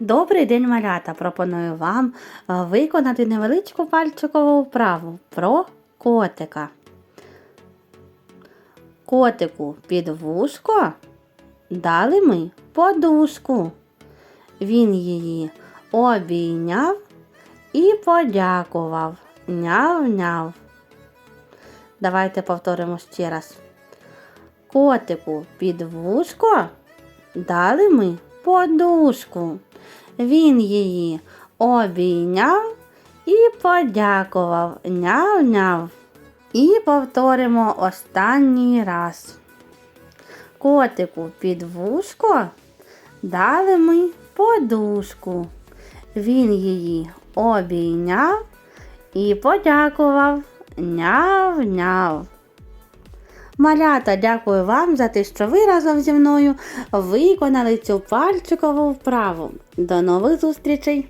Добрий день, малята! Пропоную вам е, виконати невеличку пальчикову вправу про котика. Котику під вушко дали ми подушку. Він її обійняв і подякував. Няв-няв. Давайте повторимо ще раз. Котику під вушко дали ми подушку. Він її обійняв і подякував. Няв-няв. І повторимо останній раз. Котику під вушко дали ми подушку. Він її обійняв і подякував. Няв-няв. Малята, дякую вам за те, що ви разом зі мною виконали цю пальчикову вправу. До нових зустрічей!